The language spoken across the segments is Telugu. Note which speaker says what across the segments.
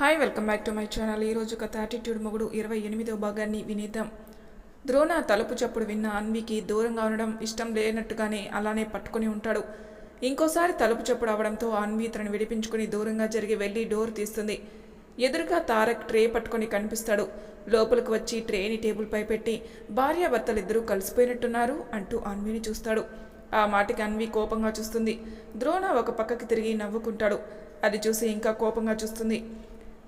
Speaker 1: Hi welcome back to my channel ఈరోజు కథ యాటిట్యూడ్ మొగుడు ఇరవై ఎనిమిదవ భాగాన్ని వినేద్దాం. ద్రోణ తలుపు చప్పుడు విన్న అన్వికి దూరంగా ఉండడం ఇష్టం లేనట్టుగానే అలానే పట్టుకొని ఉంటాడు. ఇంకోసారి తలుపు చప్పుడు అవడంతో అన్వి తనను విడిపించుకుని దూరంగా జరిగి వెళ్ళి డోర్ తీస్తుంది. ఎదురుగా తారక్ ట్రే పట్టుకొని కనిపిస్తాడు. లోపలికి వచ్చి ట్రేని టేబుల్పై పెట్టి భార్యాభర్తలిద్దరూ కలిసిపోయినట్టున్నారు అంటూ అన్విని చూస్తాడు. ఆ మాటకి అన్వి కోపంగా చూస్తుంది. ద్రోణ ఒక పక్కకి తిరిగి నవ్వుకుంటాడు. అది చూసి ఇంకా కోపంగా చూస్తుంది.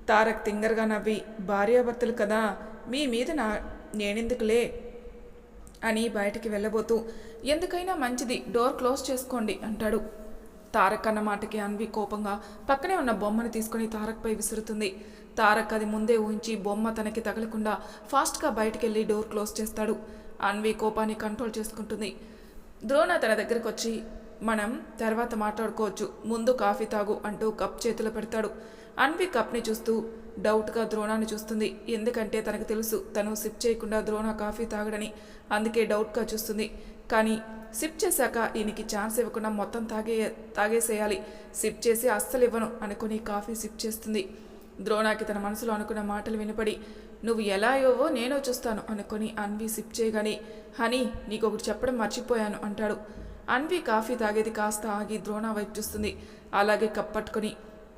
Speaker 1: తారక్ తింగరగా నవ్వి భార్యాభర్తలు కదా మీ మీద నా నేనెందుకులే? అని బయటికి వెళ్ళబోతూ ఎందుకైనా మంచిది డోర్ క్లోజ్ చేసుకోండి అంటాడు. తారక్ అన్న మాటకి అన్వి కోపంగా పక్కనే ఉన్న బొమ్మను తీసుకుని తారక్పై విసురుతుంది. తారక్ అది ముందే ఊహించి బొమ్మ తనకి తగలకుండా ఫాస్ట్గా బయటికి వెళ్ళి డోర్ క్లోజ్ చేస్తాడు. అన్వి కోపాన్ని కంట్రోల్ చేసుకుంటుంది. ద్రోణ తన దగ్గరకు వచ్చి మనం తర్వాత మాట్లాడుకోవచ్చు ముందు కాఫీ తాగు అంటూ కప్ చేతిలో పెడతాడు. అన్వి కప్ని చూస్తూ డౌట్గా ద్రోణాన్ని చూస్తుంది. ఎందుకంటే తనకు తెలుసు తను సిప్ చేయకుండా ద్రోణ కాఫీ తాగడని అందుకే డౌట్గా చూస్తుంది. కానీ సిప్ చేశాక ఈయనకి ఛాన్స్ ఇవ్వకుండా మొత్తం తాగే తాగేసేయాలి. సిప్ చేసి అస్సలు ఇవ్వను అనుకుని కాఫీ సిప్ చేస్తుంది. ద్రోణాకి తన మనసులో అనుకున్న మాటలు వినపడి నువ్వు ఎలా ఇవ్వవో నేను చూస్తాను అనుకుని అన్వి సిప్ చేయగానే హనీ నీకు ఒకటి చెప్పడం మర్చిపోయాను అంటాడు. అన్వి కాఫీ తాగేది కాస్త ఆగి ద్రోణ వైపు చూస్తుంది. అలాగే కప్ పట్టుకొని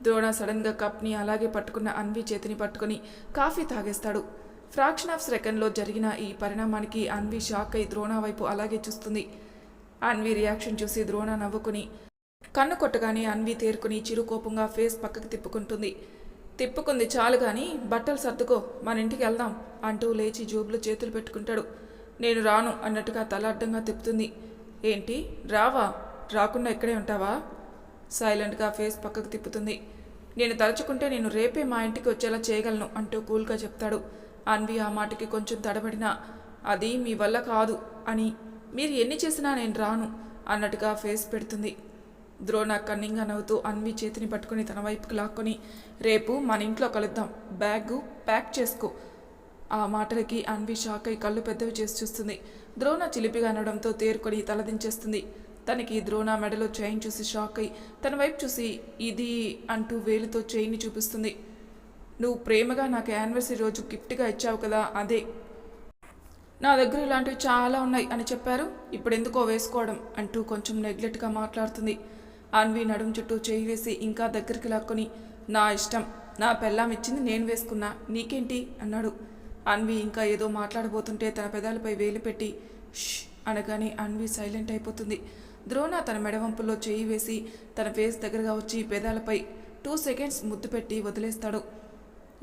Speaker 1: ద్రోణ సడన్గా కప్ని అలాగే పట్టుకున్న అన్వి చేతిని పట్టుకొని కాఫీ తాగేస్తాడు. ఫ్రాక్షన్ ఆఫ్ సెకండ్లో జరిగిన ఈ పరిణామానికి అన్వి షాక్ అయి ద్రోణ వైపు అలాగే చూస్తుంది. అన్వి రియాక్షన్ చూసి ద్రోణ నవ్వుకుని కన్ను కొట్టగానే అన్వి తేరుకుని చిరుకోపంగా ఫేస్ పక్కకి తిప్పుకుంటుంది. తిప్పుకుంది చాలు కానీ బట్టలు సర్దుకో మన ఇంటికి వెళ్దాం అంటూ లేచి జోబులో చేతులు పెట్టుకుంటాడు. నేను రాను అన్నట్టుగా తల అడ్డంగా తిప్పుతుంది. ఏంటి? రావా? రాకుండా ఇక్కడే ఉంటావా? సైలెంట్గా ఫేస్ పక్కకు తిప్పుతుంది. నేను తలుచుకుంటే నేను రేపే మా ఇంటికి వచ్చేలా చేయగలను అంటూ కూల్గా చెప్తాడు. అన్వి ఆ మాటకి కొంచెం తడబడినా అది మీ వల్ల కాదు అని. మీరు ఎన్ని చేసినా నేను రాను అన్నట్టుగా ఫేస్ పెడుతుంది. ద్రోణ కన్నింగా నవ్వుతూ అన్వి చేతిని పట్టుకుని తన వైపుకు లాక్కొని రేపు మన ఇంట్లో కలుద్దాం. బ్యాగు ప్యాక్ చేసుకో ఆ మాటలకి అన్వి షాక్ అయి కళ్ళు పెద్దవి చేసి చూస్తుంది. ద్రోణ చిలిపిగా అనడంతో తేరుకొని తలదించేస్తుంది. తనకి ద్రోణ మెడలో చైన్ చూసి షాక్ అయి తన వైపు చూసి ఇది అంటూ వేలుతో చైన్ని చూపిస్తుంది. నువ్వు ప్రేమగా నాకు యానివర్సరీ రోజు గిఫ్ట్గా ఇచ్చావు కదా అదే. నా దగ్గర ఇలాంటివి చాలా ఉన్నాయి అని చెప్పారు. ఇప్పుడు ఎందుకో వేసుకోవడం అంటూ కొంచెం నెగ్లెట్గా మాట్లాడుతుంది. అన్వి నడుం చుట్టూ చేయి వేసి ఇంకా దగ్గరికి లాక్కొని నా ఇష్టం నా పెళ్ళాం ఇచ్చింది నేను వేసుకున్నా నీకేంటి? అన్నాడు. అన్వి ఇంకా ఏదో మాట్లాడబోతుంటే తన పెదాలపై వేలు పెట్టి ష్ అనగానే అన్వి సైలెంట్ అయిపోతుంది. ద్రోణ తన మెడవంపుల్లో చేయి వేసి తన ఫేస్ దగ్గరగా వచ్చి పెదాలపై టూ సెకండ్స్ ముద్దు పెట్టి వదిలేస్తాడు.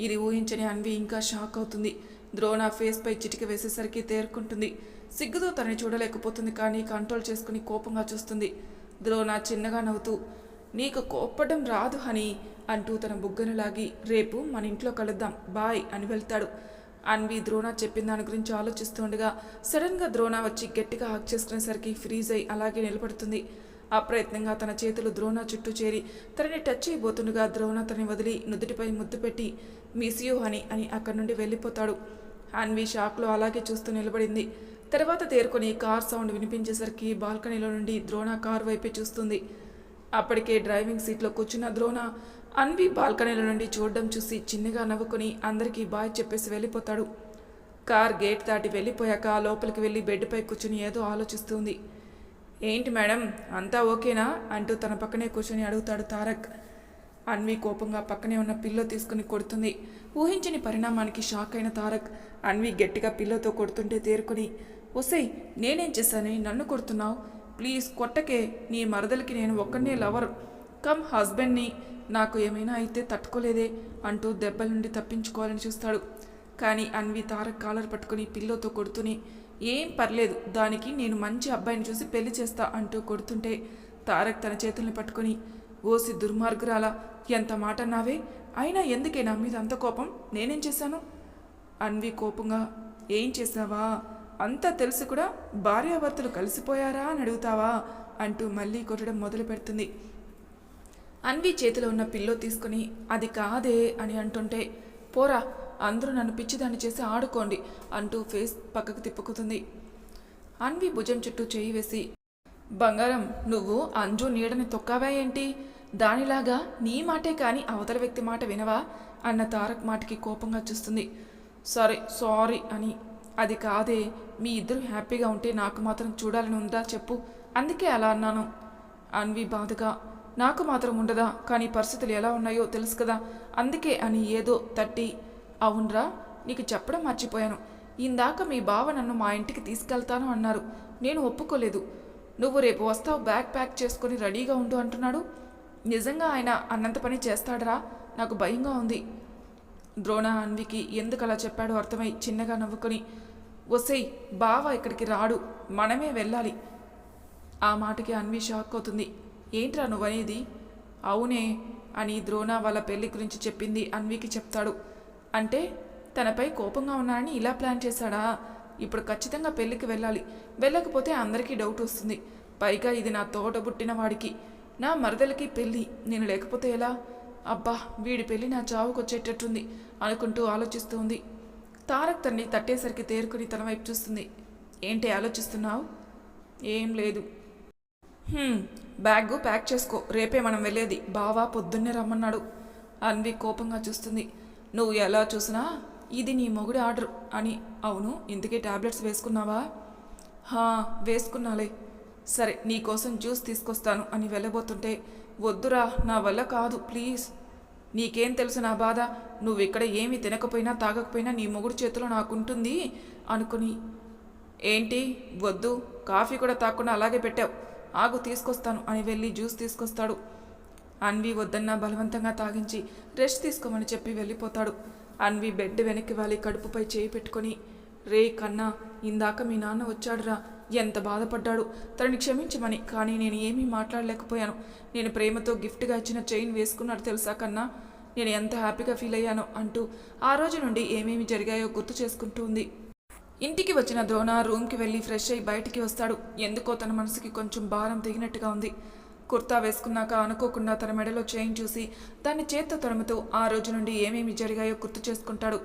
Speaker 1: ఇది ఊహించని అన్వి ఇంకా షాక్ అవుతుంది. ద్రోణ ఫేస్పై చిటిక వేసేసరికి తేరుకుంటుంది. సిగ్గుతో తనని చూడలేకపోతుంది కానీ కంట్రోల్ చేసుకుని కోపంగా చూస్తుంది. ద్రోణ చిన్నగా నవ్వుతూ నీకు కోప్పడం రాదు హని అంటూ తన బుగ్గను లాగి రేపు మన ఇంట్లో కలుద్దాం బాయ్ అని వెళ్తాడు. అన్వి ద్రోణ చెప్పిన దాని గురించి ఆలోచిస్తుండగా సడన్గా ద్రోణ వచ్చి గట్టిగా హాక్ చేసుకునేసరికి ఫ్రీజ్ అయి అలాగే నిలబడుతుంది. అప్రయత్నంగా తన చేతులు ద్రోణ చుట్టూ చేరి తనని టచ్ చేయబోతుండగా ద్రోణ తనని వదిలి నుదుటిపై ముద్దు పెట్టి మిస్ యూ హని అని అక్కడి నుండి వెళ్ళిపోతాడు. అన్వి షాక్లో అలాగే చూస్తూ నిలబడింది. తర్వాత తేరుకొని కార్ సౌండ్ వినిపించేసరికి బాల్కనీలో నుండి ద్రోణ కార్ వైపే చూస్తుంది. అప్పటికే డ్రైవింగ్ సీట్లో కూర్చున్న ద్రోణ అన్వి బాల్కనీల నుండి చూడడం చూసి చిన్నగా నవ్వుకుని అందరికీ బాయ్ చెప్పేసి వెళ్ళిపోతాడు. కార్ గేట్ దాటి వెళ్ళిపోయాక లోపలికి వెళ్ళి బెడ్పై కూర్చుని ఏదో ఆలోచిస్తుంది. ఏంటి మేడం అంతా ఓకేనా? అంటూ తన పక్కనే కూర్చొని అడుగుతాడు తారక్. అన్వి కోపంగా పక్కనే ఉన్న పిల్లో తీసుకుని కొడుతుంది. ఊహించని పరిణామానికి షాక్ అయిన తారక్ అన్వి గట్టిగా పిల్లోతో కొడుతుంటే తేరుకొని ఒసై నేనేం చేశాను? నన్ను కొడుతున్నావు? ప్లీజ్ కొట్టకే నీ మరదలకి నేను ఒక్కనే లవర్. కమ్ హస్బెండ్ని నాకు ఏమైనా అయితే తట్టుకోలేదే అంటూ దెబ్బల నుండి తప్పించుకోవాలని చూస్తాడు. కానీ అన్వి తారక్ కాలర్ పట్టుకుని పిల్లోతో కొడుతూనే ఏం పర్లేదు దానికి నేను మంచి అబ్బాయిని చూసి పెళ్ళి చేస్తా అంటూ కొడుతుంటే తారక్ తన చేతుల్ని పట్టుకొని ఓసి దుర్మార్గురాలా ఎంత మాట నావే అయినా ఎందుకే నా మీద అంత కోపం? నేనేం చేశాను? అన్వి కోపంగా ఏం చేశావా? అంతా తెలిసి కూడా భార్యాభర్తలు కలిసిపోయారా అని అడుగుతావా? అంటూ మళ్ళీ కొట్టడం మొదలు పెడుతుంది అన్వి చేతిలో ఉన్న పిల్లో తీసుకుని అది కాదే అని అంటుంటే పోరా అందరూ నన్ను పిచ్చిదాన్ని చేసి ఆడుకోండి అంటూ ఫేస్ పక్కకు తిప్పుకుతుంది అన్వి భుజం చుట్టూ చేయి వేసి బంగారం నువ్వు అంజు నీడని తొక్కావా ఏంటి? దానిలాగా నీ మాటే కానీ అవతల వ్యక్తి మాట వినవా? అన్న తారక్ మాటకి కోపంగా చూస్తుంది. సరే సారీ అని. అది కాదే మీ ఇద్దరు హ్యాపీగా ఉంటే నాకు మాత్రం చూడాలని ఉందా చెప్పు. అందుకే అలా అన్నాను. అన్వి బాధగా నాకు మాత్రం ఉండదా? కానీ పరిస్థితులు ఎలా ఉన్నాయో తెలుసు కదా. అందుకే అని ఏదో తట్టి అవునరా నీకు చెప్పడం మర్చిపోయాను. ఇందాక మీ బావ నన్ను మా ఇంటికి తీసుకెళ్తాను అన్నారు. నేను ఒప్పుకోలేదు. నువ్వు రేపు వస్తావు బ్యాగ్ ప్యాక్ చేసుకొని రెడీగా ఉండు అంటున్నాడు. నిజంగా ఆయన అన్నంత పని చేస్తాడరా? నాకు భయంగా ఉంది. ద్రోణ అన్వికి ఎందుకు అలా చెప్పాడో అర్థమై చిన్నగా నవ్వుకొని వసేయ్ బావ ఇక్కడికి రాడు. మనమే వెళ్ళాలి. ఆ మాటకి అన్వి షాక్ అవుతుంది. ఏంట్రా నువ్వనేది? అవునే అని ద్రోణ వాళ్ళ పెళ్ళి గురించి చెప్పింది అన్వికి చెప్తాడు. అంటే తనపై కోపంగా ఉన్నానని ఇలా ప్లాన్ చేశాడా? ఇప్పుడు ఖచ్చితంగా పెళ్ళికి వెళ్ళాలి. వెళ్ళకపోతే అందరికీ డౌట్ వస్తుంది. పైగా ఇది నా తోట పుట్టిన వాడికి. నా మరదలకి పెళ్ళి నేను లేకపోతే ఎలా? అబ్బా వీడి పెళ్ళి నా చావుకొచ్చేటట్టుంది అనుకుంటూ ఆలోచిస్తూ ఉంది తారక్ తన్ని తట్టేసరికి తేరుకుని తన వైపు చూస్తుంది. ఏంటి ఆలోచిస్తున్నావు? ఏం లేదు. బ్యాగ్ ప్యాక్ చేసుకో. రేపే మనం వెళ్ళేది. బావా పొద్దున్నే రమ్మన్నాడు. అన్వి కోపంగా చూస్తుంది. నువ్వు ఎలా చూసినా ఇది నీ మొగుడి ఆర్డర్ అని. అవును ఇంతకీ టాబ్లెట్స్ వేసుకున్నావా? హా వేసుకున్నాలే. సరే నీకోసం జ్యూస్ తీసుకొస్తాను అని వెళ్ళబోతుంటే వద్దురా నా వల్ల కాదు ప్లీజ్. నీకేం తెలుసు నా బాధ? నువ్వు ఇక్కడ ఏమీ తినకపోయినా తాగకపోయినా నీ మొగుడు చేతిలో నాకుంటుంది అనుకుని. ఏంటి? వద్దు. కాఫీ కూడా తాకుండా అలాగే పెట్టావు. ఆగు తీసుకొస్తాను అని వెళ్ళి జ్యూస్ తీసుకొస్తాడు. అన్వి వద్దన్నా బలవంతంగా తాగించి రెస్ట్ తీసుకోమని చెప్పి వెళ్ళిపోతాడు. అన్వి బెడ్ వెనక్కి వాలి కడుపుపై చేయి పెట్టుకొని రే కన్నా ఇందాక మీ నాన్న వచ్చాడురా ఎంత బాధపడ్డాడు. తనని క్షమించమని కానీ నేను ఏమీ మాట్లాడలేకపోయాను. నేను ప్రేమతో గిఫ్ట్గా ఇచ్చిన చైన్ వేసుకున్నాడు తెలుసా కన్నా? నేను ఎంత హ్యాపీగా ఫీల్ అయ్యానో అంటూ ఆ రోజు నుండి ఏమేమి జరిగాయో గుర్తు చేసుకుంటూ ఉంది. ఇంటికి వచ్చిన ద్రోణ రూమ్కి వెళ్ళి ఫ్రెష్ అయి బయటికి వస్తాడు. ఎందుకో తన మనసుకి కొంచెం భారం దిగినట్టుగా ఉంది. కుర్తా వేసుకున్నాక అనుకోకుండా తన మెడలో చేయిన్ చూసి దాన్ని చేత్తో తడుముతూ ఆ రోజు నుండి ఏమేమి జరిగాయో గుర్తు చేసుకుంటాడు.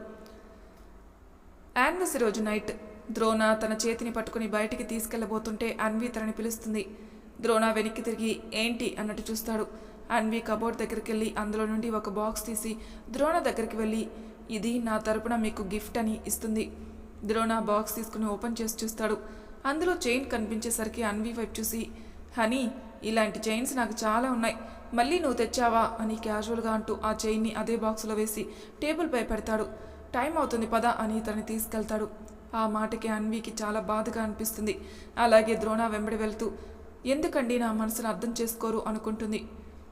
Speaker 1: యాన్వసి రోజు నైట్ ద్రోణ తన చేతిని పట్టుకుని బయటికి తీసుకెళ్ళబోతుంటే అన్వి తనని పిలుస్తుంది. ద్రోణ వెనక్కి తిరిగి ఏంటి? అన్నట్టు చూస్తాడు. అన్వి కబోర్డ్ దగ్గరికి వెళ్ళి అందులో నుండి ఒక బాక్స్ తీసి ద్రోణ దగ్గరికి వెళ్ళి ఇది నా తరపున మీకు గిఫ్ట్ అని ఇస్తుంది. ద్రోణ బాక్స్ తీసుకుని ఓపెన్ చేసి చూస్తాడు. అందులో చైన్ కనిపించేసరికి అన్వి వైపు చూసి హనీ ఇలాంటి చైన్స్ నాకు చాలా ఉన్నాయి. మళ్ళీ నువ్వు తెచ్చావా? అని క్యాజువల్గా అంటూ ఆ చైన్ని అదే బాక్స్లో వేసి టేబుల్పై పెడతాడు. టైం అవుతుంది పద అని తనని తీసుకెళ్తాడు. ఆ మాటకి అన్వికి చాలా బాధగా అనిపిస్తుంది. అలాగే ద్రోణ వెంబడి వెళ్తూ ఎందుకండి నా మనసును అర్థం చేసుకోరు? అనుకుంటుంది.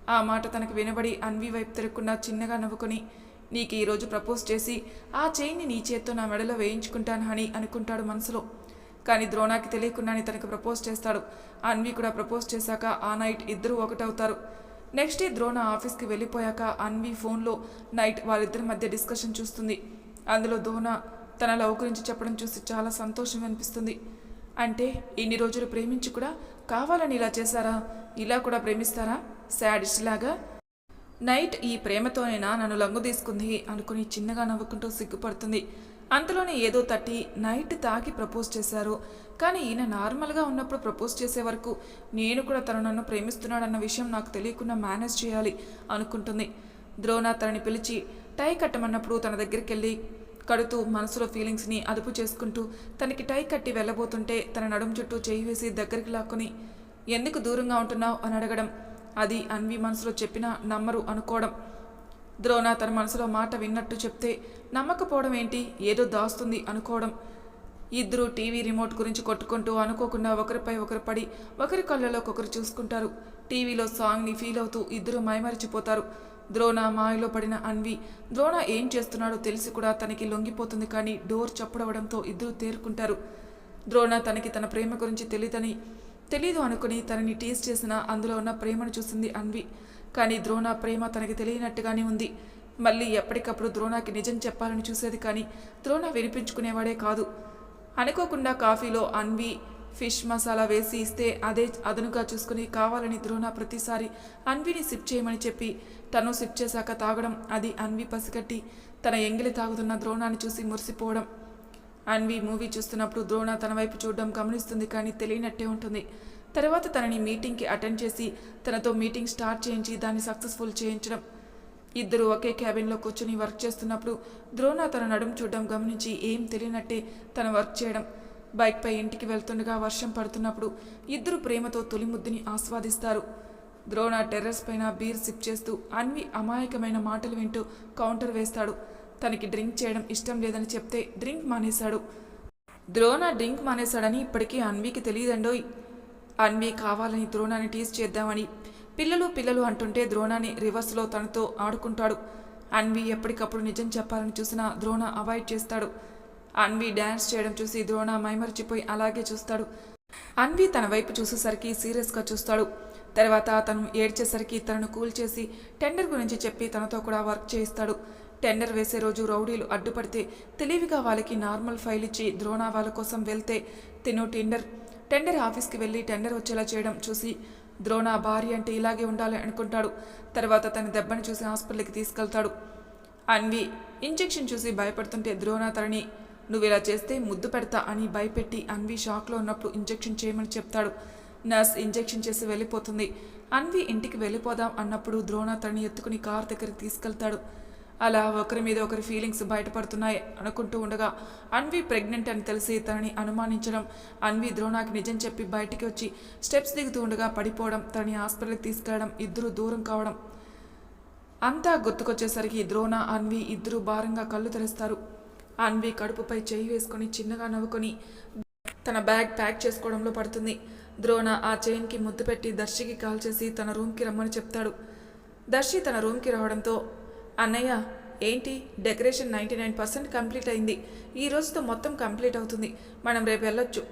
Speaker 1: ఆ మాట తనకు వినబడి అన్వి వైపు తిరగకుండా చిన్నగా నవ్వుకొని నీకు ఈరోజు ప్రపోజ్ చేసి ఆ చైన్ని నీ చేత్తో నా మెడలో వేయించుకుంటాను అని అనుకుంటాడు మనసులో. కానీ ద్రోణాకి తెలియకుండానే తనకు ప్రపోజ్ చేస్తాడు. అన్వి కూడా ప్రపోజ్ చేశాక ఆ నైట్ ఇద్దరు ఒకటవుతారు. నెక్స్ట్ డే ద్రోణ ఆఫీస్కి వెళ్ళిపోయాక అన్వి ఫోన్లో నైట్ వాళ్ళిద్దరి మధ్య డిస్కషన్ చూస్తుంది. అందులో ద్రోణ తన లవ్ గురించి చెప్పడం చూసి చాలా సంతోషం అనిపిస్తుంది. అంటే ఇన్ని రోజులు ప్రేమించి కూడా కావాలని ఇలా చేశారా? ఇలా కూడా ప్రేమిస్తారా? శాడిస్ట్ లాగా నైట్ ఈ ప్రేమతోనైనా నన్ను లంగు తీసుకుంది అనుకుని చిన్నగా నవ్వుకుంటూ సిగ్గుపడుతుంది. అంతలోనే ఏదో తట్టి నైట్ తాగి ప్రపోజ్ చేశారు. కానీ ఈయన నార్మల్గా ఉన్నప్పుడు ప్రపోజ్ చేసే వరకు నేను కూడా తను నన్ను ప్రేమిస్తున్నాడన్న విషయం నాకు తెలియకుండా మేనేజ్ చేయాలి అనుకుంటుంది. ద్రోణ తనని పిలిచి టై కట్టమన్నప్పుడు తన దగ్గరికి వెళ్ళి కడుతూ మనసులో ఫీలింగ్స్ని అదుపు చేసుకుంటూ తనకి టై కట్టి వెళ్ళబోతుంటే తన నడుం చుట్టూ చేయి వేసి దగ్గరికి లాక్కొని ఎందుకు దూరంగా ఉంటున్నావు? అని అడగడం. అది అన్వి మనసులో చెప్పినా నమ్మరు అనుకోవడం. ద్రోణ తన మనసులో మాట విన్నట్టు చెప్తే నమ్మకపోవడం ఏంటి? ఏదో దాస్తుంది అనుకోవడం. ఇద్దరు టీవీ రిమోట్ గురించి కొట్టుకుంటూ అనుకోకుండా ఒకరిపై ఒకరు పడి ఒకరి కళ్ళలో ఒకరు చూసుకుంటారు. టీవీలో సాంగ్ని ఫీల్ అవుతూ ఇద్దరు మైమరిచిపోతారు. ద్రోణ మాయలో పడిన అన్వి ద్రోణ ఏం చేస్తున్నాడో తెలిసి కూడా తనకి లొంగిపోతుంది కానీ డోర్ చప్పుడవడంతో ఇద్దరు తేరుకుంటారు. ద్రోణ తనకి తన ప్రేమ గురించి తెలియదని తెలీదు అనుకుని తనని టీస్ చేసిన అందులో ఉన్న ప్రేమను చూసింది అన్వి. కానీ ద్రోణ ప్రేమ తనకి తెలియనట్టుగానే ఉంది. మళ్ళీ ఎప్పటికప్పుడు ద్రోణకి నిజం చెప్పాలని చూసేది కానీ ద్రోణ వినిపించుకునేవాడే కాదు. అనుకోకుండా కాఫీలో అన్వి ఫిష్ మసాలా వేసి ఇస్తే అదే అదనుగా చూసుకుని కావాలని ద్రోణ ప్రతిసారి అన్విని సిప్ చేయమని చెప్పి తను సిప్ చేశాక తాగడం అది అన్వి పసిగట్టి తన ఎంగిలి తాగుతున్న ద్రోణాన్ని చూసి మురిసిపోవడం. అన్వి మూవీ చూస్తున్నప్పుడు ద్రోణ తన వైపు చూడడం గమనిస్తుంది కానీ తెలియనట్టే ఉంటుంది. తర్వాత తనని మీటింగ్కి అటెండ్ చేసి తనతో మీటింగ్ స్టార్ట్ చేయించి దాన్ని సక్సెస్ఫుల్ చేయించడం. ఇద్దరు ఒకే క్యాబిన్లో కూర్చుని వర్క్ చేస్తున్నప్పుడు ద్రోణ తన నడుము చూడడం గమనించి ఏం తెలియనట్టే తన వర్క్ చేయడం. బైక్పై ఇంటికి వెళ్తుండగా వర్షం పడుతున్నప్పుడు ఇద్దరు ప్రేమతో తొలి ముద్దుని ఆస్వాదిస్తారు. ద్రోణ టెర్రస్ పైన బీర్ సిప్ చేస్తూ అన్వి అమాయకమైన మాటలు వింటూ కౌంటర్ వేస్తాడు. తనకి డ్రింక్ చేయడం ఇష్టం లేదని చెప్తే డ్రింక్ మానేశాడు. ద్రోణ డ్రింక్ మానేశాడని ఇప్పటికీ అన్వికి తెలియదండోయ్. అన్వి కావాలని ద్రోణాన్ని టీజ్ చేద్దామని పిల్లలు పిల్లలు అంటుంటే ద్రోణాన్ని రివర్స్లో తనతో ఆడుకుంటాడు. అన్వి ఎప్పటికప్పుడు నిజం చెప్పాలని చూసినా ద్రోణ అవాయిడ్ చేస్తాడు. అన్వి డ్యాన్స్ చేయడం చూసి ద్రోణ మైమరిచిపోయి అలాగే చూస్తాడు. అన్వి తన వైపు చూసేసరికి సీరియస్గా చూస్తాడు. తర్వాత తను ఏడ్చేసరికి తనను కూల్ చేసి టెండర్ గురించి చెప్పి తనతో కూడా వర్క్ చేయిస్తాడు. టెండర్ వేసే రోజు రౌడీలు అడ్డుపడితే తెలివిగా వాళ్ళకి నార్మల్ ఫైల్ ఇచ్చి ద్రోణ వాళ్ళ కోసం వెళ్తే తిను టెండర్. టెండర్ ఆఫీస్కి వెళ్ళి టెండర్ వచ్చేలా చేయడం చూసి ద్రోణ భార్య అంటే ఇలాగే ఉండాలి అనుకుంటాడు. తర్వాత తన దెబ్బని చూసి హాస్పిటల్కి తీసుకెళ్తాడు. అన్వి ఇంజెక్షన్ చూసి భయపడుతుంటే ద్రోణ తనని నువ్వు ఇలా చేస్తే ముద్దు పెడతా అని భయపెట్టి అన్వి షాక్లో ఉన్నప్పుడు ఇంజెక్షన్ చేయమని చెప్తాడు. నర్స్ ఇంజెక్షన్ చేసి వెళ్ళిపోతుంది. అన్వి ఇంటికి వెళ్ళిపోదాం అన్నప్పుడు ద్రోణ తనని ఎత్తుకుని కార్ దగ్గరికి తీసుకెళ్తాడు. అలా ఒకరి మీద ఒకరి ఫీలింగ్స్ బయటపడుతున్నాయి అనుకుంటూ ఉండగా అన్వి ప్రెగ్నెంట్ అని తెలిసి తనని అనుమానించడం అన్వి ద్రోణాకి నిజం చెప్పి బయటికి వచ్చి స్టెప్స్ దిగుతూ ఉండగా పడిపోవడం తనని హాస్పిటల్కి తీసుకెళ్ళడం ఇద్దరు దూరం కావడం. అంతా గుర్తుకొచ్చేసరికి ద్రోణ అన్వి ఇద్దరు భారంగా కళ్ళు తెరుస్తారు. అన్వి కడుపుపై చేయి వేసుకొని చిన్నగా నవ్వుకొని తన బ్యాగ్ ప్యాక్ చేసుకోవడంలో పడుతుంది. ద్రోణ ఆ చైన్కి ముద్దు పెట్టి దర్శికి కాల్ చేసి తన రూమ్కి రమ్మని చెప్తాడు. దర్శి తన రూమ్కి రావడంతో అన్నయ్య ఏంటి? Decoration ninety nine percent complete అయింది. ఈ రోజుతో మొత్తం కంప్లీట్ అవుతుంది. మనం రేపు వెళ్ళొచ్చు.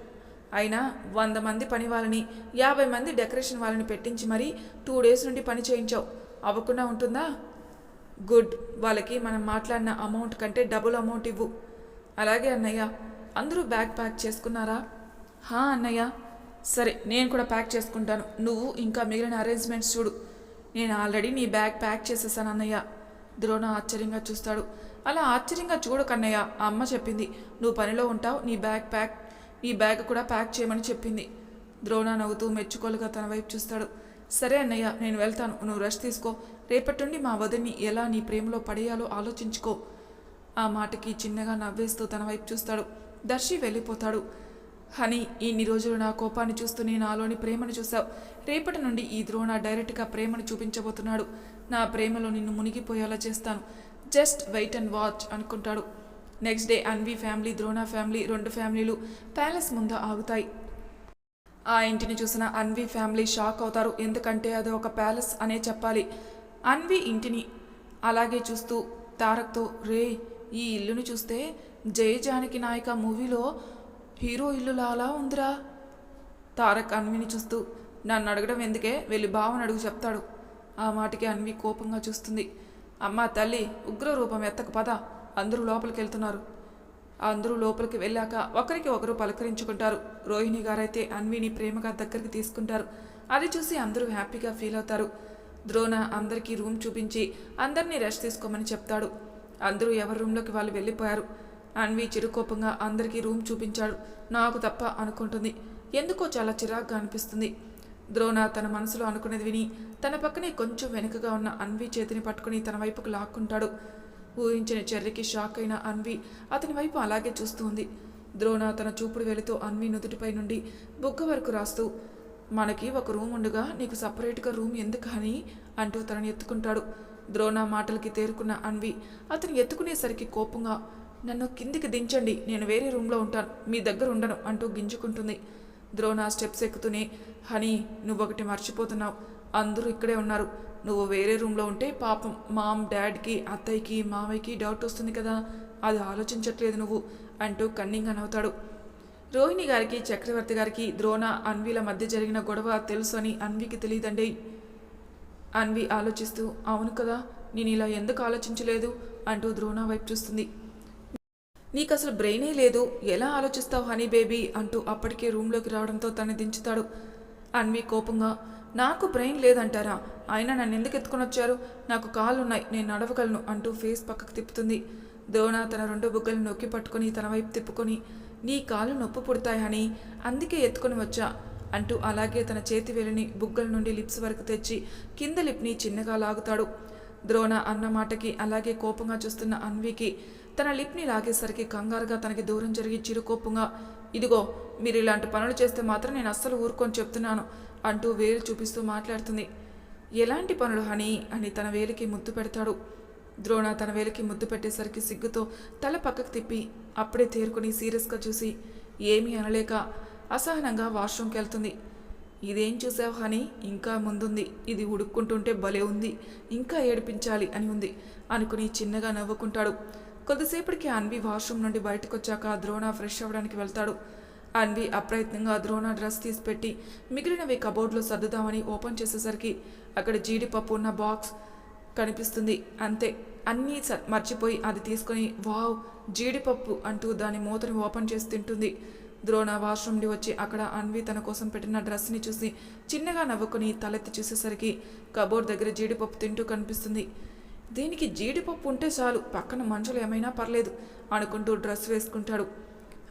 Speaker 1: అయినా వంద మంది పని వాళ్ళని యాభై మంది డెకరేషన్ వాళ్ళని పెట్టించి మరీ టూ డేస్ నుండి పని చేయించావు. అవ్వకుండా ఉంటుందా? గుడ్. వాళ్ళకి మనం మాట్లాడిన అమౌంట్ కంటే డబుల్ అమౌంట్ ఇవ్వు. అలాగే అన్నయ్య అందరూ బ్యాగ్ ప్యాక్ చేసుకున్నారా? హా అన్నయ్య. సరే నేను కూడా ప్యాక్ చేసుకుంటాను. నువ్వు ఇంకా మిగిలిన అరేంజ్మెంట్స్ చూడు. నేను ఆల్రెడీ నీ బ్యాగ్ ప్యాక్ చేసేసాను అన్నయ్య. ద్రోణ ఆశ్చర్యంగా చూస్తాడు. అలా ఆశ్చర్యంగా చూడకన్నయ్య ఆ అమ్మ చెప్పింది. నువ్వు పనిలో ఉంటావు నీ బ్యాగ్ ప్యాక్ నీ బ్యాగ్ కూడా ప్యాక్ చేయమని చెప్పింది. ద్రోణ నవ్వుతూ మెచ్చుకోలుగా తన వైపు చూస్తాడు. సరే అన్నయ్య నేను వెళ్తాను. నువ్వు రెస్ట్ తీసుకో. రేపటి నుండి మా వదిని ఎలా నీ ప్రేమలో పడేయాలో ఆలోచించుకో. ఆ మాటకి చిన్నగా నవ్వేస్తూ తన వైపు చూస్తాడు. దర్శి వెళ్ళిపోతాడు. హనీ ఇన్ని రోజులు నా కోపాన్ని చూస్తూ నేను నాలోని ప్రేమను చూశావు. రేపటి నుండి ఈ ద్రోణ డైరెక్ట్గా ప్రేమను చూపించబోతున్నాడు. నా ప్రేమలో నిన్ను మునిగిపోయేలా చేస్తాను. జస్ట్ వెయిట్ అండ్ వాచ్ అనుకుంటాడు. Next day Anvi family Drona family రెండు ఫ్యామిలీలు ప్యాలెస్ ముందు ఆగుతాయి. ఆ ఇంటిని చూసిన అన్వి ఫ్యామిలీ షాక్ అవుతారు. ఎందుకంటే అది ఒక ప్యాలెస్ అనే చెప్పాలి. అన్వి ఇంటిని అలాగే చూస్తూ తారక్తో రే ఈ ఇల్లుని చూస్తే జయ జానకి నాయక మూవీలో హీరో ఇల్లులా అలా ఉందిరా? తారక్ అన్విని చూస్తూ నన్ను అడగడం ఎందుకే? వెళ్ళి బావని అడుగు చెప్తాడు. ఆ మాటకి అన్వి కోపంగా చూస్తుంది. అమ్మా తల్లి ఉగ్ర రూపం ఎత్తక పద. అందరూ లోపలికి వెళ్తున్నారు అందరూ లోపలికి వెళ్ళాక ఒకరికి ఒకరు పలకరించుకుంటారు. రోహిణి గారైతే అన్విని ప్రేమగా దగ్గరికి తీసుకుంటారు. అది చూసి అందరూ హ్యాపీగా ఫీల్ అవుతారు. ద్రోణ అందరికీ రూమ్ చూపించి అందరినీ రెస్ట్ తీసుకోమని చెప్తాడు. అందరూ ఎవరి రూమ్లోకి వాళ్ళు వెళ్ళిపోయారు. అన్వి చిరుకోపంగా అందరికీ రూమ్ చూపించాడు. నాకు తప్ప అనుకుంటుంది. ఎందుకో చాలా చిరాగ్గా అనిపిస్తుంది. ద్రోణ తన మనసులో అనుకునేది విని తన పక్కనే కొంచెం వెనుకగా ఉన్న అన్వి చేతిని పట్టుకుని తన వైపుకు లాక్కుంటాడు. ఊహించిన చెర్రికి షాక్ అయిన అన్వి అతని వైపు అలాగే చూస్తుంది ద్రోణ తన చూపుడు వెళుతూ అన్వి నుదుటిపై నుండి బుగ్గ వరకు రాస్తూ మనకి ఒక రూమ్ ఉండగా నీకు సపరేట్గా రూమ్ ఎందుకు అని అంటూ తనని ఎత్తుకుంటాడు. ద్రోణ మాటలకి తేరుకున్న అన్వి అతను ఎత్తుకునేసరికి కోపంగా నన్ను కిందికి దించండి నేను వేరే రూమ్లో ఉంటాను మీ దగ్గర ఉండను అంటూ గింజుకుంటుంది. ద్రోణ స్టెప్స్ ఎక్కుతూనే హనీ నువ్వొకటి మర్చిపోతున్నావు అందరూ ఇక్కడే ఉన్నారు. నువ్వు వేరే రూమ్లో ఉంటే పాపం మామ్ డాడ్కి అత్తయ్యకి మామయ్యకి డౌట్ వస్తుంది కదా అది ఆలోచించట్లేదు నువ్వు అంటూ కన్నింగ్ అనవుతాడు. రోహిణి గారికి చక్రవర్తి గారికి ద్రోణ అన్విల మధ్య జరిగిన గొడవ తెలుసు అని అన్వికి తెలియదండి. అన్వి ఆలోచిస్తూ అవును కదా నేను ఇలా ఎందుకు ఆలోచించలేదు? అంటూ ద్రోణ వైపు చూస్తుంది. నీకు అసలు బ్రెయినే లేదు. ఎలా ఆలోచిస్తావు హనీ బేబీ? అంటూ అప్పటికే రూమ్లోకి రావడంతో తను దించుతాడు. అన్వి కోపంగా నాకు బ్రెయిన్ లేదంటారా? ఆయన నన్ను ఎందుకు ఎత్తుకొని వచ్చారు? నాకు కాళ్ళు ఉన్నాయి నేను నడవగలను అంటూ ఫేస్ పక్కకు తిప్పుతుంది. ద్రోణ తన రెండు బుగ్గలు నొక్కి పట్టుకొని తన వైపు తిప్పుకొని నీ కాళ్ళు నొప్పి పుడతాయి హనీ అందుకే ఎత్తుకొని వచ్చా? అంటూ అలాగే తన చేతి వేలిని బుగ్గల నుండి లిప్స్ వరకు తెచ్చి కింద లిప్ని చిన్నగా లాగుతాడు. ద్రోణ అన్న మాటకి అలాగే కోపంగా చూస్తున్న అన్వికి తన లిప్ని లాగేసరికి కంగారుగా తనకి దూరం జరిగి చిరుకోపంగా ఇదిగో మీరు ఇలాంటి పనులు చేస్తే మాత్రం నేను అస్సలు ఊరుకొని చెప్తున్నాను అంటూ వేలు చూపిస్తూ మాట్లాడుతుంది. ఎలాంటి పనులు హనీ? అని తన వేలికి ముద్దు పెడతాడు. ద్రోణ తన వేలికి ముద్దు పెట్టేసరికి సిగ్గుతో తల పక్కకు తిప్పి అప్పుడే తేరుకుని సీరియస్గా చూసి ఏమీ అనలేక అసహనంగా వాష్రూమ్కి వెళ్తుంది. ఇదేం చూసావు హనీ? ఇంకా ముందుంది. ఇది ఉడుక్కుంటుంటే భలే ఉంది. ఇంకా ఏడిపించాలి అని ఉంది అనుకుని చిన్నగా నవ్వుకుంటాడు. కొద్దిసేపటికి అన్వి వాష్రూమ్ నుండి బయటకు వచ్చాక ద్రోణ ఫ్రెష్ అవ్వడానికి వెళ్తాడు. అన్వి అప్రయత్నంగా ద్రోణ డ్రెస్ తీసి పెట్టి మిగిలినవి కబోర్డ్లో సర్దుదామని ఓపెన్ చేసేసరికి అక్కడ జీడిపప్పు ఉన్న బాక్స్ కనిపిస్తుంది. అంతే. అన్నీ స- మర్చిపోయి అది తీసుకొని వావ్ జీడిపప్పు అంటూ దాని మూతని ఓపెన్ చేసి తింటుంది. ద్రోణ వాష్రూమ్ నుండి వచ్చి అక్కడ అన్వి తన కోసం పెట్టిన డ్రెస్ని చూసి చిన్నగా నవ్వుకొని తలెత్తి చూసేసరికి కబోర్డ్ దగ్గర జీడిపప్పు తింటూ కనిపిస్తుంది. దీనికి జీడిపప్పు ఉంటే చాలు పక్కన మనుషులు ఏమైనా పర్లేదు అనుకుంటూ డ్రెస్ వేసుకుంటాడు.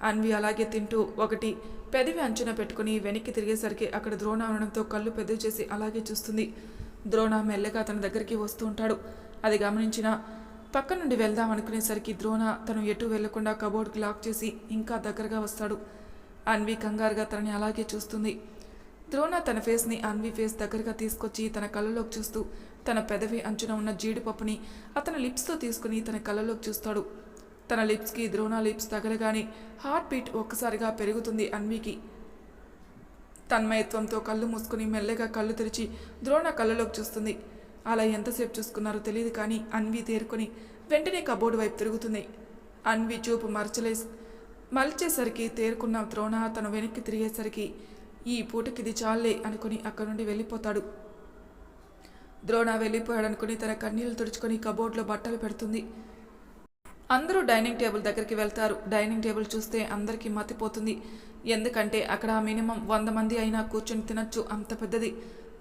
Speaker 1: అన్వి అలాగే తింటూ ఒకటి పెదవి అంచున పెట్టుకుని వెనక్కి తిరిగేసరికి అక్కడ ద్రోణ ఉండడంతో కళ్ళు పెద్దవి చేసి అలాగే చూస్తుంది. ద్రోణ మెల్లగా తన దగ్గరికి వస్తూ ఉంటాడు. అది గమనించిన పక్క నుండి వెళ్దాం అనుకునేసరికి ద్రోణ తను ఎటు వెళ్ళకుండా కబోర్డ్కి లాక్ చేసి ఇంకా దగ్గరగా వస్తాడు. అన్వి కంగారుగా తనని అలాగే చూస్తుంది. ద్రోణ తన ఫేస్ని అన్వి ఫేస్ దగ్గరగా తీసుకొచ్చి తన కళ్ళలోకి చూస్తూ తన పెదవి అంచున ఉన్న జీడిపప్పుని అతని లిప్స్తో తీసుకుని తన కళ్ళలోకి చూస్తాడు. తన లిప్స్కి ద్రోణ లిప్స్ తగలగానే హార్ట్ బీట్ ఒక్కసారిగా పెరుగుతుంది అన్వికి. తన్మయత్వంతో కళ్ళు మూసుకుని మెల్లగా కళ్ళు తెరిచి ద్రోణ కళ్ళలోకి చూస్తుంది. అలా ఎంతసేపు చూసుకున్నారో తెలియదు కానీ అన్వి తేరుకొని వెంటనే కబోర్డు వైపు తిరుగుతుంది. అన్వి చూపు మరచలే మలిచేసరికి తేరుకున్న ద్రోణ తను వెనక్కి తిరిగేసరికి ఈ పూటకి ఇది చాలే అనుకుని అక్కడి నుండి వెళ్ళిపోతాడు. ద్రోణ వెళ్ళిపోయాడనుకుని తన కన్నీళ్ళు తుడుచుకొని కబోర్డ్లో బట్టలు పెడుతుంది. అందరూ డైనింగ్ టేబుల్ దగ్గరికి వెళ్తారు. డైనింగ్ టేబుల్ చూస్తే అందరికీ మతిపోతుంది. ఎందుకంటే అక్కడ మినిమం వంద మంది అయినా కూర్చొని తినచ్చు. అంత పెద్దది.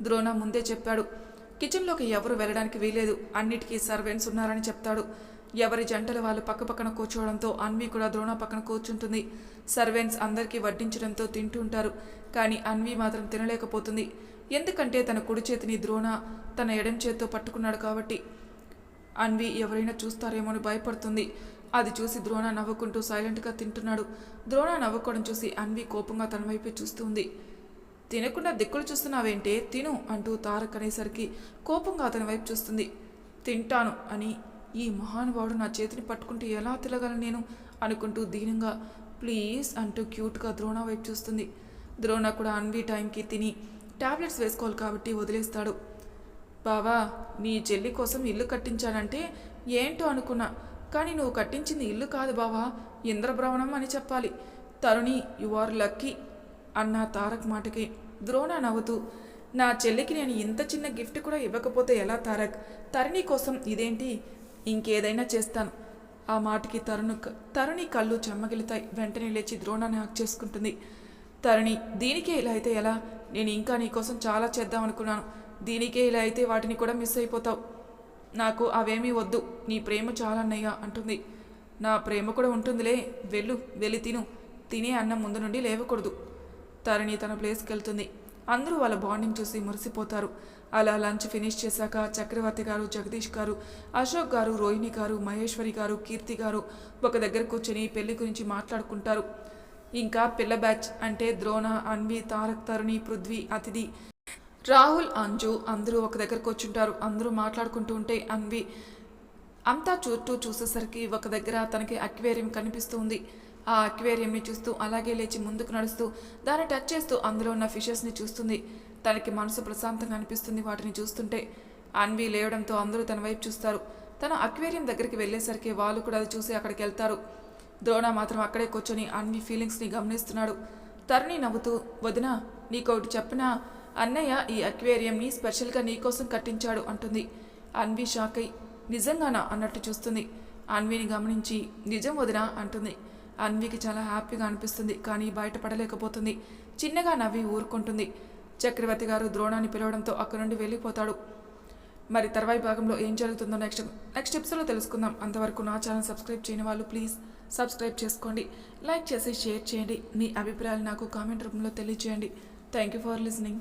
Speaker 1: ద్రోణ ముందే చెప్పాడు. కిచెన్లోకి ఎవరు వెళ్ళడానికి వీలేదు అన్నిటికీ సర్వెంట్స్ ఉన్నారని చెప్తాడు. ఎవరి జంటలు వాళ్ళు పక్కపక్కన కూర్చోవడంతో అన్వి కూడా ద్రోణ పక్కన కూర్చుంటుంది. సర్వెంట్స్ అందరికీ వడ్డించడంతో తింటూ ఉంటారు. కానీ అన్వి మాత్రం తినలేకపోతుంది. ఎందుకంటే తన కుడి చేతిని ద్రోణ తన ఎడం చేత్తో పట్టుకున్నాడు కాబట్టి. అన్వి ఎవరైనా చూస్తారేమో అని భయపడుతుంది. అది చూసి ద్రోణ నవ్వుకుంటూ సైలెంట్గా తింటున్నాడు. ద్రోణ నవ్వుకోవడం చూసి అన్వి కోపంగా తన వైపే చూస్తుంది తినకుండా దిక్కులు చూస్తున్నావేంటే తిను అంటూ తారక్ అనేసరికి కోపంగా అతని వైపు చూస్తుంది. తింటాను అని ఈ మహానుభావుడు నా చేతిని పట్టుకుంటే ఎలా తినగలను నేను అనుకుంటూ దీనంగా ప్లీజ్ అంటూ క్యూట్గా ద్రోణ వైపు చూస్తుంది. ద్రోణ కూడా అన్వి టైంకి తిని టాబ్లెట్స్ వేసుకోవాలి కాబట్టి వదిలేస్తాడు. బావా నీ చెల్లి కోసం ఇల్లు కట్టించానంటే ఏంటో అనుకున్నా కానీ నువ్వు కట్టించింది ఇల్లు కాదు బావా ఇంద్రభ్రవణం అని చెప్పాలి. Taruni you are lucky. అన్న తారక్ మాటకి ద్రోణ నవ్వుతూ నా చెల్లికి నేను ఇంత చిన్న గిఫ్ట్ కూడా ఇవ్వకపోతే ఎలా తారక్? తరుణి కోసం ఇదేంటి? ఇంకేదైనా చేస్తాను. ఆ మాటకి తరుణు తరుణి కళ్ళు చెమ్మగిలుతాయి. వెంటనే లేచి ద్రోణాన్ని హక్ చేసుకుంటుంది. తరుణి దీనికే ఇలా అయితే ఎలా? నేను ఇంకా నీకోసం చాలా చేద్దాం అనుకున్నాను. దీనికే ఇలా అయితే వాటిని కూడా మిస్ అయిపోతావు. నాకు అవేమీ వద్దు. నీ ప్రేమ చాలా అన్నయ్య అంటుంది. నా ప్రేమ కూడా ఉంటుందిలే. వెళ్ళు వెళ్ళి తిను. తినే అన్నం ముందు నుండి లేవకూడదు. తరణి తన ప్లేస్కి వెళ్తుంది అందరూ వాళ్ళ బాండింగ్ చూసి మురిసిపోతారు. అలా లంచ్ ఫినిష్ చేశాక చక్రవర్తి గారు జగదీష్ గారు అశోక్ గారు రోహిణి గారు మహేశ్వరి గారు కీర్తి గారు ఒక దగ్గర కూర్చొని పెళ్ళి గురించి మాట్లాడుకుంటారు. ఇంకా పిల్ల బ్యాచ్ అంటే ద్రోణ అన్వి తారక్ తరుణి పృథ్వీ అతిథి రాహుల్ అంజు అందరూ ఒక దగ్గర కూర్చుంటారు. అందరూ మాట్లాడుకుంటూ ఉంటే అన్వి అంతా చుట్టూ చూసేసరికి ఒక దగ్గర తనకి అక్వేరియం కనిపిస్తుంది ఆ అక్వేరియంని చూస్తూ అలాగే లేచి ముందుకు నడుస్తూ దాన్ని టచ్ చేస్తూ అందులో ఉన్న ఫిషెస్ని చూస్తుంది. తనకి మనసు ప్రశాంతంగా అనిపిస్తుంది వాటిని చూస్తుంటే. అన్వి లేవడంతో అందరూ తన వైపు చూస్తారు. తన అక్వేరియం దగ్గరికి వెళ్ళేసరికి వాళ్ళు కూడా అది చూసి అక్కడికి వెళ్తారు. ద్రోణ మాత్రం అక్కడే కూర్చొని అన్వి ఫీలింగ్స్ని గమనిస్తున్నాడు. తరుణి నవ్వుతూ వదిన నీకొకటి చెప్పినా? అన్నయ్య ఈ అక్వేరియంని స్పెషల్గా నీకోసం కట్టించాడు అంటుంది. అన్వి షాక్ అయి నిజంగానా? అన్నట్టు చూస్తుంది. అన్విని గమనించి నిజం వదినా అంటుంది. అన్వికి చాలా హ్యాపీగా అనిపిస్తుంది కానీ బయటపడలేకపోతుంది. చిన్నగా నవ్వి ఊరుకుంటుంది. చక్రవర్తి గారు ద్రోణాన్ని పిలవడంతో అక్కడి నుండి వెళ్ళిపోతాడు. మరి తర్వాయి భాగంలో ఏం జరుగుతుందో నెక్స్ట్ నెక్స్ట్ ఎపిసోడ్లో తెలుసుకుందాం. అంతవరకు నా ఛానల్ సబ్స్క్రైబ్ చేయని వాళ్ళు ప్లీజ్ సబ్స్క్రైబ్ చేసుకోండి. లైక్ చేసి షేర్ చేయండి. మీ అభిప్రాయాలు నాకు కామెంట్ రూపంలో తెలియజేయండి థ్యాంక్ యూ ఫర్ లిసనింగ్.